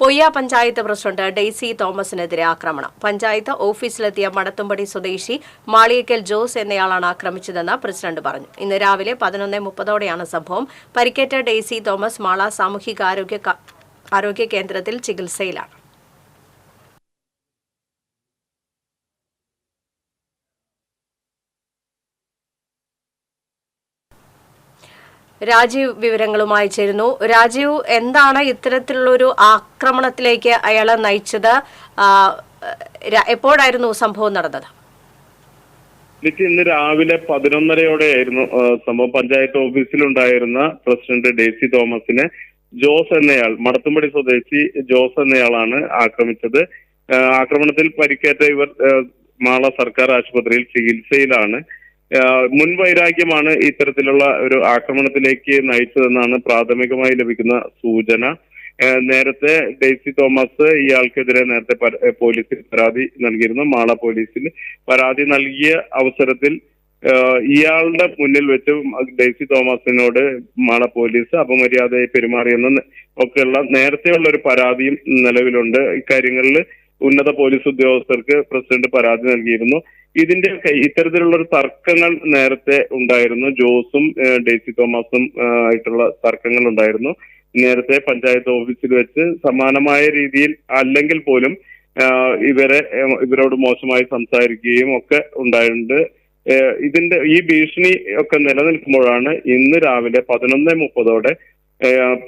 Poyya panchayat president Daisy തോമസിനെതിരെ ആക്രമണം. പഞ്ചായത്ത് ഓഫീസിലെത്തിയ മടത്തുംപടി സ്വദേശി മാളിയക്കൽ ജോസ് എന്നയാളാണ് ആക്രമിച്ചതെന്ന് പ്രസിഡന്റ് പറഞ്ഞു. ഇന്ന് രാവിലെ പതിനൊന്ന് മുപ്പതോടെയാണ് സംഭവം. പരിക്കേറ്റ ഡെയ്സി തോമസ് മാള സാമൂഹികാരോഗ്യ ആരോഗ്യ കേന്ദ്രത്തിൽ ചികിത്സയിലാണ്. രാജീവ് വിവരങ്ങളുമായി ചേരുന്നു. രാജീവ് എന്താണ് ഇത്തരത്തിലുള്ള ഒരു ആക്രമണത്തിലേക്ക് അയാളെ നയിച്ചത്? എപ്പോഴായിരുന്നു സംഭവം നടന്നത്? ലിറ്റി ഇന്ന് രാവിലെ പതിനൊന്നരയോടെയായിരുന്നു സംഭവം. പഞ്ചായത്ത് ഓഫീസിലുണ്ടായിരുന്ന പ്രസിഡന്റ് ഡേസി തോമസിനെ ജോസ് എന്നയാൾ മടത്തുംപടി സ്വദേശി ജോസ് എന്നയാളാണ് ആക്രമിച്ചത്. ആക്രമണത്തിൽ പരിക്കേറ്റ ഇവർ മാള സർക്കാർ ആശുപത്രിയിൽ ചികിത്സയിലാണ്. ആ, മുൻ വൈരാഗ്യമാണ് ഇത്തരത്തിലുള്ള ഒരു ആക്രമണത്തിലേക്ക് നയിച്ചതെന്നാണ് പ്രാഥമികമായി ലഭിക്കുന്ന സൂചന. നേരത്തെ ഡെയ്സി തോമസ് ഇയാൾക്കെതിരെ നേരത്തെ പോലീസിൽ പരാതി നൽകിയിരുന്നു. മാള പോലീസിൽ പരാതി നൽകിയ അവസരത്തിൽ ഇയാളുടെ മുന്നിൽ വെച്ച് ഡെയ്സി തോമസിനോട് മാള പോലീസ് അപമര്യാദയായി പെരുമാറിയെന്ന് ഒക്കെയുള്ള നേരത്തെയുള്ള ഒരു പരാതിയും നിലവിലുണ്ട്. ഇക്കാര്യങ്ങളിൽ ഉന്നത പോലീസ് ഉദ്യോഗസ്ഥർക്ക് പ്രസിഡന്റ് പരാതി നൽകിയിരുന്നു. ഇതിന്റെ ഇത്തരത്തിലുള്ള ഒരു തർക്കങ്ങൾ നേരത്തെ ഉണ്ടായിരുന്നു. ജോസും ഡേസി തോമസും ആയിട്ടുള്ള തർക്കങ്ങൾ ഉണ്ടായിരുന്നു. നേരത്തെ പഞ്ചായത്ത് ഓഫീസിൽ വെച്ച് സമാനമായ രീതിയിൽ അല്ലെങ്കിൽ പോലും ഇവരെ ഇവരോട് മോശമായി സംസാരിക്കുകയും ഒക്കെ ഉണ്ടായിട്ടുണ്ട്. ഇതിന്റെ ഈ ഭീഷണി ഒക്കെ നിലനിൽക്കുമ്പോഴാണ് ഇന്ന് രാവിലെ പതിനൊന്ന് മുപ്പതോടെ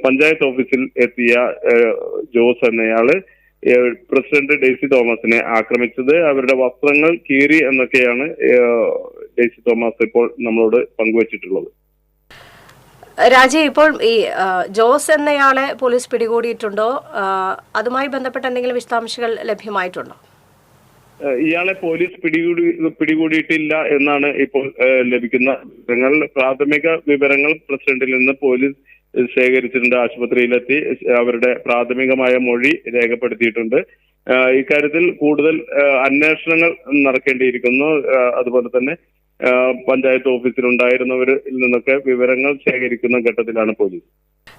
പഞ്ചായത്ത് ഓഫീസിൽ എത്തിയ ജോസ് എന്നയാൾ പ്രസിഡന്റ് ഡെയ്സി തോമസിനെ ആക്രമിച്ചത്. അവരുടെ വസ്ത്രങ്ങൾ കീറി എന്നൊക്കെയാണ് ഡെയ്സി തോമസ് ഇപ്പോൾ നമ്മളോട് പങ്കുവച്ചിട്ടുള്ളത്. രാജീവ് ഇപ്പോൾ ഈ ജോസ് എന്നയാളെ പോലീസ് പിടികൂടിയിട്ടുണ്ടോ? അതുമായി ബന്ധപ്പെട്ട എന്തെങ്കിലും വിശദാംശങ്ങൾ ലഭ്യമായിട്ടുണ്ടോ? ഇയാളെ പോലീസ് പിടികൂടി പിടികൂടിയിട്ടില്ല എന്നാണ് ഇപ്പോൾ ലഭിക്കുന്ന വിവരങ്ങൾ. പ്രാഥമിക വിവരങ്ങൾ പ്രസിഡന്റിൽ നിന്ന് പോലീസ് ശേഖരിച്ചിട്ടുണ്ട് ആശുപത്രിയിലെത്തി അവരുടെ പ്രാഥമികമായ മൊഴി രേഖപ്പെടുത്തിയിട്ടുണ്ട്. ഇക്കാര്യത്തിൽ കൂടുതൽ അന്വേഷണങ്ങൾ നടക്കേണ്ടിയിരിക്കുന്നു. അതുപോലെ തന്നെ പഞ്ചായത്ത് ഓഫീസിൽ ഉണ്ടായിരുന്നവരിൽ നിന്നൊക്കെ വിവരങ്ങൾ ശേഖരിക്കുന്ന ഘട്ടത്തിലാണ് പോലീസ്.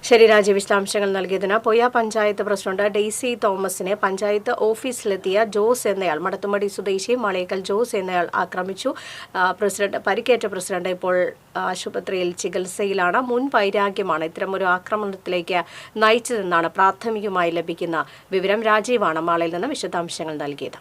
ശരി രാജീവ് വിശദാംശങ്ങൾ നൽകിയതിന് പൊയ്യ പഞ്ചായത്ത് പ്രസിഡന്റ് ഡെയ്സി തോമസിനെ പഞ്ചായത്ത് ഓഫീസിലെത്തിയ ജോസ് എന്നയാൾ മടത്തുമടി സ്വദേശി മളയക്കൽ ജോസ് എന്നയാൾ ആക്രമിച്ചു. പ്രസിഡന്റ് പരിക്കേറ്റ പ്രസിഡന്റ് ഇപ്പോൾ ആശുപത്രിയിൽ ചികിത്സയിലാണ്. മുൻ വൈരാഗ്യമാണ് ഇത്തരമൊരു ആക്രമണത്തിലേക്ക് നയിച്ചതെന്നാണ് പ്രാഥമികമായി ലഭിക്കുന്ന വിവരം. രാജീവാണ് മാളയിൽ നിന്ന് വിശദാംശങ്ങൾ നൽകിയത്.